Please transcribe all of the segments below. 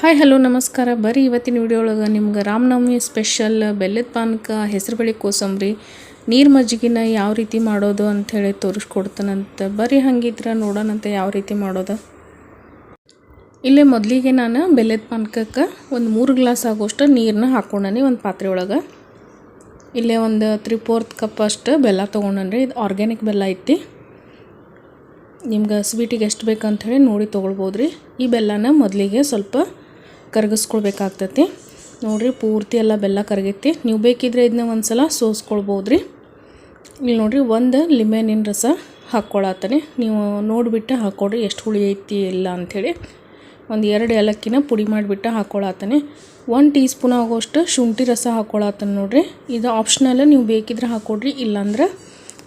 Hi, hello, ನಮಸ್ಕಾರ. ಬರೀ ಇವತ್ತಿನ ವಿಡಿಯೋ ಒಳಗೆ ನಿಮ್ಗೆ ರಾಮನವಮಿ ಸ್ಪೆಷಲ್ ಬೆಲ್ಲದ ಪಾನಕ ಹೆಸರುಬೇಳೆ ಕೋಸಂಬರಿ, ನೀರು ಮಜ್ಜಿಗೆನ ಯಾವ ರೀತಿ ಮಾಡೋದು ಅಂಥೇಳಿ ತೋರಿಸ್ಕೊಡ್ತಾನಂತ. ಬರೀ ಹಂಗಿದ್ರೆ ನೋಡೋಣಂತ ಯಾವ ರೀತಿ ಮಾಡೋದು. ಇಲ್ಲೇ ಮೊದಲಿಗೆ ನಾನು ಬೆಲ್ಲದ ಪಾನಕಕ್ಕೆ ಒಂದು ಮೂರು ಗ್ಲಾಸ್ ಆಗೋಷ್ಟು ನೀರನ್ನ ಹಾಕ್ಕೊಂಡಿ ಒಂದು ಪಾತ್ರೆ ಒಳಗೆ. ಇಲ್ಲೇ ಒಂದು ತ್ರೀ ಫೋರ್ತ್ ಕಪ್ ಅಷ್ಟು ಬೆಲ್ಲ ತೊಗೊಂಡನ್ರಿ, ಇದು ಆರ್ಗ್ಯಾನಿಕ್ ಬೆಲ್ಲ ಐತಿ. ನಿಮ್ಗೆ ಸ್ವೀಟಿಗೆ ಎಷ್ಟು ಬೇಕಂಥೇಳಿ ನೋಡಿ ತೊಗೊಳ್ಬೋದು ರೀ ಈ ಬೆಲ್ಲನ ಮೊದಲಿಗೆ ಸ್ವಲ್ಪ ಕರಗಿಸ್ಕೊಳ್ಬೇಕಾಗ್ತೈತಿ. ನೋಡಿರಿ, ಪೂರ್ತಿ ಎಲ್ಲ ಬೆಲ್ಲ ಕರಗೈತಿ. ನೀವು ಬೇಕಿದ್ರೆ ಇದನ್ನ ಒಂದು ಸಲ ಸೋಸ್ಕೊಳ್ಬೋದು ರೀ ಇಲ್ಲಿ ನೋಡಿರಿ, ಒಂದು ಲಿಂಬೆಹಣ್ಣಿನ ರಸ ಹಾಕ್ಕೊಳತ್ತಾನೆ ನೀವು ನೋಡಿಬಿಟ್ಟು ಹಾಕ್ಕೊಡ್ರಿ ಎಷ್ಟು ಹುಳಿ ಐತಿ ಇಲ್ಲ ಅಂಥೇಳಿ. ಒಂದು ಎರಡು ಏಲಕ್ಕಿನ ಪುಡಿ ಮಾಡಿಬಿಟ್ಟು ಹಾಕ್ಕೊಳತ್ತಾನೆ ಒಂದು ಟೀ ಸ್ಪೂನ್ ಆಗೋಷ್ಟು ಶುಂಠಿ ರಸ ಹಾಕ್ಕೊಳತ್ತಾನೆ ನೋಡಿರಿ. ಇದು ಆಪ್ಷನಲ್ ನೀವು ಬೇಕಿದ್ರೆ ಹಾಕ್ಕೊಡ್ರಿ ಇಲ್ಲಾಂದ್ರೆ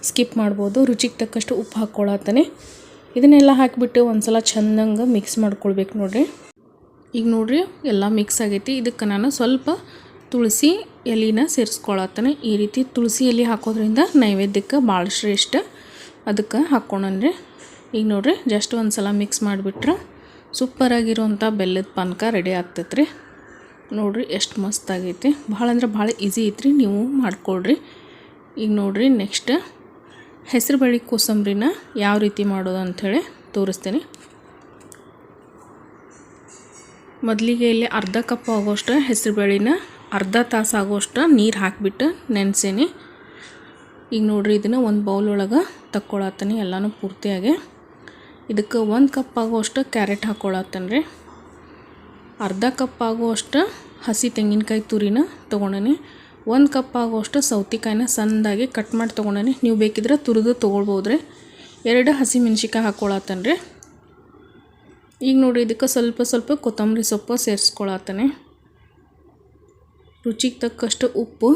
ಸ್ಕಿಪ್ ಮಾಡ್ಬೋದು. ರುಚಿಗೆ ತಕ್ಕಷ್ಟು ಉಪ್ಪು ಹಾಕ್ಕೊಳತ್ತಾನೆ ಇದನ್ನೆಲ್ಲ ಹಾಕಿಬಿಟ್ಟು ಒಂದು ಸಲ ಚೆಂದಂಗೆ ಮಿಕ್ಸ್ ಮಾಡ್ಕೊಳ್ಬೇಕು ನೋಡಿರಿ. ಈಗ ನೋಡಿರಿ, ಎಲ್ಲ ಮಿಕ್ಸ್ ಆಗೈತಿ. ಇದಕ್ಕೆ ನಾನು ಸ್ವಲ್ಪ ತುಳಸಿ ಎಲೆನ ಸೇರಿಸ್ಕೊಳತ್ತಾನೆ. ಈ ರೀತಿ ತುಳಸಿ ಎಲೆ ಹಾಕೋದ್ರಿಂದ ನೈವೇದ್ಯಕ್ಕೆ ಭಾಳ ಶ್ರೇಷ್ಠ. ಅದಕ್ಕೆ ಹಾಕ್ಕೊಂಡ್ರಿ ಈಗ ನೋಡಿರಿ ಜಸ್ಟ್ ಒಂದು ಸಲ ಮಿಕ್ಸ್ ಮಾಡಿಬಿಟ್ರೆ ಸೂಪರಾಗಿರುವಂಥ ಬೆಲ್ಲದ ಪಾನಕ ರೆಡಿ ಆಗ್ತೈತ್ರಿ. ನೋಡಿರಿ, ಎಷ್ಟು ಮಸ್ತ್ ಆಗೈತಿ. ಭಾಳ ಅಂದ್ರೆ ಭಾಳ ಈಸಿ ಐತ್ರಿ ನೀವು ಮಾಡ್ಕೊಳ್ರಿ. ಈಗ ನೋಡಿರಿ ನೆಕ್ಸ್ಟ್ ಹೆಸರು ಬಳಿ ಕೋಸಂಬರಿನ ಯಾವ ರೀತಿ ಮಾಡೋದು ಅಂಥೇಳಿ ತೋರಿಸ್ತೀನಿ. ಮೊದಲಿಗೆ ಇಲ್ಲಿ ಅರ್ಧ ಕಪ್ ಆಗೋಷ್ಟು ಹೆಸರುಬೇಳೆನ ಅರ್ಧ ತಾಸು ಆಗೋಷ್ಟು ನೀರು ಹಾಕಿಬಿಟ್ಟು ನೆನೆಸೀನಿ. ಈಗ ನೋಡಿರಿ ಇದನ್ನು ಒಂದು ಬೌಲ್ ಒಳಗೆ ತಕ್ಕೊಳತ್ತೀನಿ ಎಲ್ಲನೂ ಪೂರ್ತಿಯಾಗಿ. ಇದಕ್ಕೆ ಒಂದು ಕಪ್ ಆಗೋಷ್ಟು ಕ್ಯಾರೆಟ್ ಹಾಕ್ಕೊಳತ್ತೇನೆ ರೀ ಅರ್ಧ ಕಪ್ ಆಗುವಷ್ಟು ಹಸಿ ತೆಂಗಿನಕಾಯಿ ತುರಿನ ತೊಗೊಂಡೇನಿ. ಒಂದು ಕಪ್ ಆಗುವಷ್ಟು ಸೌತೆಕಾಯಿನ ಸಣ್ಣದಾಗಿ ಕಟ್ ಮಾಡಿ ತೊಗೊಂಡೇನಿ. ನೀವು ಬೇಕಿದ್ರೆ ತುರಿದು ತೊಗೊಳ್ಬೋದು ರೀ ಎರಡು ಹಸಿ ಮೆಣ್ಸಿಕಾಯಿ ರೀ ಈಗ ನೋಡಿ ಇದಕ್ಕೆ ಸ್ವಲ್ಪ ಸ್ವಲ್ಪ ಕೊತ್ತಂಬರಿ ಸೊಪ್ಪು ಸೇರಿಸ್ಕೊಳತ್ತಾನೆ ರುಚಿಗೆ ತಕ್ಕಷ್ಟು ಉಪ್ಪು.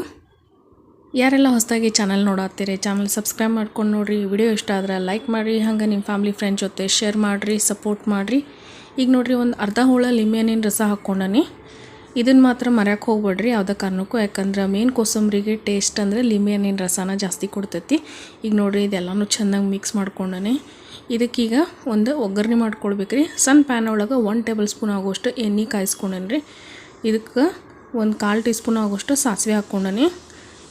ಯಾರೆಲ್ಲ ಹೊಸದಾಗಿ ಚಾನಲ್ ನೋಡತ್ತೀರಿ ಚಾನಲ್ ಸಬ್ಸ್ಕ್ರೈಬ್ ಮಾಡ್ಕೊಂಡು ನೋಡಿರಿ. ವಿಡಿಯೋ ಇಷ್ಟ ಆದ್ರೆ ಲೈಕ್ ಮಾಡಿರಿ, ಹಂಗೆ ನಿಮ್ಮ ಫ್ಯಾಮಿಲಿ, ಫ್ರೆಂಡ್ ಜೊತೆ ಶೇರ್ ಮಾಡಿರಿ, ಸಪೋರ್ಟ್ ಮಾಡಿರಿ. ಈಗ ನೋಡಿರಿ ಒಂದು ಅರ್ಧ ಹೋಳ ಲಿಂಬೆಹಣ್ಣಿನ ರಸ ಹಾಕ್ಕೊಂಡಾನೆ. ಇದನ್ನು ಮಾತ್ರ ಮರ್ಯಾಕೆ ಹೋಗ್ಬೇಡ್ರಿ ಯಾವುದೇ ಕಾರಣಕ್ಕೂ. ಯಾಕಂದ್ರೆ ಮೇನ್ ಕೋಸಂಬರಿಗೆ ಟೇಸ್ಟ್ ಅಂದರೆ ಲಿಂಬೆಹಣ್ಣಿನ ರಸನ ಜಾಸ್ತಿ ಕೊಡ್ತೈತಿ. ಈಗ ನೋಡಿರಿ ಇದೆಲ್ಲನೂ ಚೆನ್ನಾಗಿ ಮಿಕ್ಸ್ ಮಾಡ್ಕೊಂಡನಿ. ಇದಕ್ಕೀಗ ಒಂದು ಒಗ್ಗರಣೆ ಮಾಡ್ಕೊಳ್ಬೇಕ್ರಿ. ಸಣ್ಣ ಪ್ಯಾನ್ ಒಳಗೆ ಒನ್ ಟೇಬಲ್ ಸ್ಪೂನ್ ಆಗೋಷ್ಟು ಎಣ್ಣೆ ಕಾಯಿಸ್ಕೊಂಡೇನಿ ಇದಕ್ಕೆ ಒಂದು ಕಾಲು ಟೀ ಸ್ಪೂನ್ ಆಗೋಷ್ಟು ಸಾಸಿವೆ ಹಾಕ್ಕೊಂಡನಿ.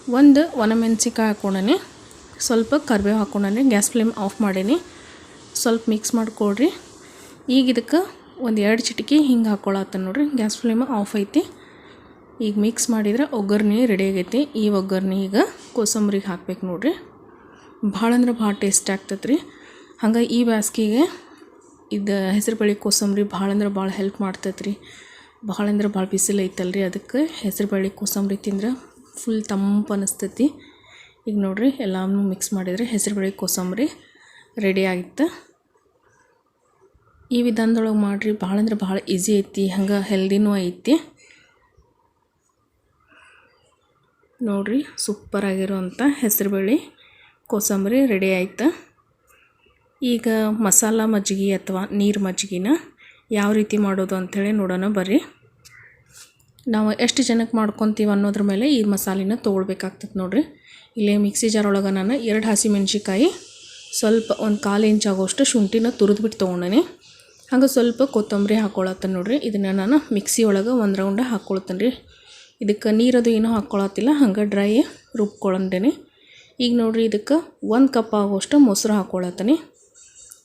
ಒಂದು ಒಣಮೆಣ್ಸಿಕಾಯಿ ಹಾಕ್ಕೊಂಡನಿ. ಸ್ವಲ್ಪ ಕರಿಬೇವು ಹಾಕ್ಕೊಂಡನಿ. ಗ್ಯಾಸ್ ಫ್ಲೇಮ್ ಆಫ್ ಮಾಡೀನಿ. ಸ್ವಲ್ಪ ಮಿಕ್ಸ್ ಮಾಡ್ಕೊಳ್ರಿ. ಈಗ ಇದಕ್ಕೆ ಒಂದು ಎರಡು ಚಿಟಿಕೆ ಹಿಂಗೆ ಹಾಕ್ಕೊಳತ್ತ ನೋಡ್ರಿ. ಗ್ಯಾಸ್ ಫ್ಲೇಮ್ ಆಫ್ ಐತಿ. ಈಗ ಮಿಕ್ಸ್ ಮಾಡಿದ್ರೆ ಒಗ್ಗರಣೆ ರೆಡಿ ಆಗೈತಿ. ಈ ಒಗ್ಗರಣೆ ಈಗ ಕೋಸಂಬರಿಗೆ ಹಾಕ್ಬೇಕು ನೋಡ್ರಿ. ಭಾಳ ಅಂದ್ರೆ ಭಾಳ ಟೇಸ್ಟ್ ಆಗ್ತೈತೆ ಹಂಗೆ ಈ ಬ್ಯಾಸ್ಗೆಗೆ ಇದು ಹೆಸರು ಬೇಳೆ ಕೋಸಂಬರಿ ಭಾಳ ಅಂದ್ರೆ ಭಾಳ ಹೆಲ್ಪ್ ಮಾಡ್ತೈತೆ ರೀ ಭಾಳ ಅಂದ್ರೆ ಭಾಳ ಬಿಸಿಲು ಐತಲ್ರಿ ಅದಕ್ಕೆ ಹೆಸರು ಬೇಳೆ ಕೋಸಂಬರಿ ತಿಂದ್ರೆ ಫುಲ್ ತಂಪು ಅನಿಸ್ತೈತಿ. ಈಗ ನೋಡಿರಿ ಎಲ್ಲನೂ ಮಿಕ್ಸ್ ಮಾಡಿದರೆ ಹೆಸರು ಬೇಳೆ ಕೋಸಂಬರಿ ರೆಡಿ ಆಗಿತ್ತು. ಈ ವಿಧಾನದೊಳಗೆ ಮಾಡಿರಿ ಭಾಳ ಅಂದ್ರೆ ಭಾಳ ಈಸಿ ಐತಿ, ಹಂಗೆ ಹೆಲ್ದಿನೂ ಐತಿ. ನೋಡಿರಿ ಸೂಪರಾಗಿರೋಂಥ ಹೆಸರುಬೇಳೆ ಕೋಸಂಬರಿ ರೆಡಿ ಆಯ್ತು. ಈಗ ಮಸಾಲ ಮಜ್ಜಿಗೆ ಅಥವಾ ನೀರು ಮಜ್ಜಿಗೆನ ಯಾವ ರೀತಿ ಮಾಡೋದು ಅಂಥೇಳಿ ನೋಡೋಣ ಬರ್ರಿ. ನಾವು ಎಷ್ಟು ಜನಕ್ಕೆ ಮಾಡ್ಕೊತೀವಿ ಅನ್ನೋದ್ರ ಮೇಲೆ ಈ ಮಸಾಲಿನ ತೊಗೊಳ್ಬೇಕಾಗ್ತದೆ ನೋಡಿರಿ. ಇಲ್ಲೇ ಮಿಕ್ಸಿ ಜಾರ್ ಒಳಗೆ ನಾನು ಎರಡು ಹಸಿ ಮೆಣ್ಸಿಕಾಯಿ ಸ್ವಲ್ಪ ಒಂದು ಕಾಲು ಇಂಚ್ ಆಗೋಷ್ಟು ಶುಂಠಿನ ತುರಿದ್ಬಿಟ್ಟು ತೊಗೊಂಡೇನೆ. ಹಾಗೆ ಸ್ವಲ್ಪ ಕೊತ್ತಂಬರಿ ಹಾಕ್ಕೊಳತ್ತೆ ನೋಡಿರಿ. ಇದನ್ನು ನಾನು ಮಿಕ್ಸಿ ಒಳಗೆ ಒಂದು ರೌಂಡ ಹಾಕ್ಕೊಳ್ತೇನೆ ರೀ. ಇದಕ್ಕೆ ನೀರದು ಏನೂ ಹಾಕ್ಕೊಳತ್ತಿಲ್ಲ ಹಂಗೆ ಡ್ರೈ ರುಬ್ಕೊಳಂಡೇನಿ ಈಗ ನೋಡಿರಿ ಇದಕ್ಕೆ ಒಂದು ಕಪ್ ಆಗೋಷ್ಟು ಮೊಸರು ಹಾಕ್ಕೊಳತ್ತೀನಿ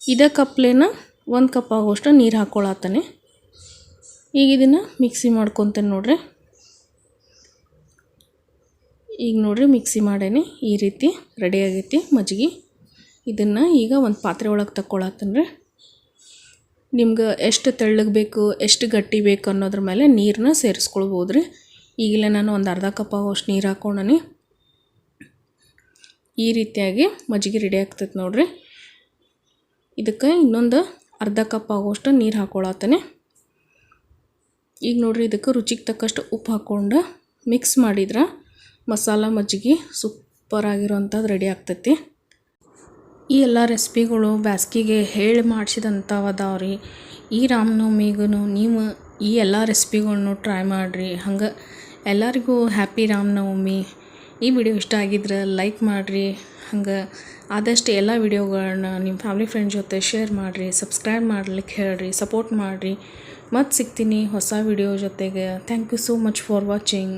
ಇದೇ ಕಪ್ಲೇನ ಒಂದು ಕಪ್ ಆಗೋಷ್ಟು ನೀರು ಹಾಕ್ಕೊಳತ್ತಾನೆ ಈಗ ಇದನ್ನು ಮಿಕ್ಸಿ ಮಾಡ್ಕೊತೇನೆ ನೋಡ್ರಿ. ಈಗ ನೋಡ್ರಿ ಮಿಕ್ಸಿ ಮಾಡೇನಿ, ಈ ರೀತಿ ರೆಡಿ ಆಗೈತಿ ಮಜ್ಜಿಗೆ ಇದನ್ನು ಈಗ ಒಂದು ಪಾತ್ರೆ ಒಳಗೆ ತಕ್ಕೊಳತ್ತೇನೆ ರೀ ನಿಮ್ಗೆ ಎಷ್ಟು ತೆಳ್ಳಗೆ ಬೇಕು, ಎಷ್ಟು ಗಟ್ಟಿ ಬೇಕು ಅನ್ನೋದ್ರ ಮೇಲೆ ನೀರನ್ನ ಸೇರಿಸ್ಕೊಳ್ಬೋದು ರೀ ಈಗಲೇ ನಾನು ಒಂದು ಅರ್ಧ ಕಪ್ ಆಗೋಷ್ಟು ನೀರು ಹಾಕ್ಕೊಂಡನಿ ಈ ರೀತಿಯಾಗಿ ಮಜ್ಜಿಗೆ ರೆಡಿ ಆಗ್ತೈತೆ ನೋಡ್ರಿ. ಇದಕ್ಕೆ ಇನ್ನೊಂದು ಅರ್ಧ ಕಪ್ ಆಗೋಷ್ಟು ನೀರು ಹಾಕ್ಕೊಳತ್ತೇನೆ ಈಗ ನೋಡಿರಿ ಇದಕ್ಕೆ ರುಚಿಗೆ ತಕ್ಕಷ್ಟು ಉಪ್ಪು ಹಾಕ್ಕೊಂಡು ಮಿಕ್ಸ್ ಮಾಡಿದ್ರೆ ಮಸಾಲ ಮಜ್ಜಿಗೆ ಸೂಪರಾಗಿರೋಂಥದ್ದು ರೆಡಿ ಆಗ್ತೈತಿ. ಈ ಎಲ್ಲ ರೆಸಿಪಿಗಳು ಬ್ಯಾಸ್ಗಿಗೆ ಹೇಳಿ ಮಾಡಿಸಿದಂಥವು ಅದಾವ್ರಿ ಈ ರಾಮನವಮಿಗೂ ನೀವು ಈ ಎಲ್ಲ ರೆಸಿಪಿಗಳನ್ನೂ ಟ್ರೈ ಮಾಡಿರಿ. ಹಂಗೆ ಎಲ್ಲರಿಗೂ ಹ್ಯಾಪಿ ರಾಮನವಮಿ. ಈ ವಿಡಿಯೋ ಇಷ್ಟ ಆಗಿದ್ರೆ ಲೈಕ್ ಮಾಡಿರಿ. ಹಂಗೆ ಆದಷ್ಟು ಎಲ್ಲ ವಿಡಿಯೋಗಳನ್ನ ನಿಮ್ಮ ಫ್ಯಾಮ್ಲಿ ಫ್ರೆಂಡ್ ಜೊತೆ ಶೇರ್ ಮಾಡಿರಿ, ಸಬ್ಸ್ಕ್ರೈಬ್ ಮಾಡ್ಲಿಕ್ಕೆ ಹೇಳ್ರಿ, ಸಪೋರ್ಟ್ ಮಾಡಿರಿ. ಮತ್ತು ಸಿಗ್ತೀನಿ ಹೊಸ ವಿಡಿಯೋ ಜೊತೆಗೆ. Thank you so much for watching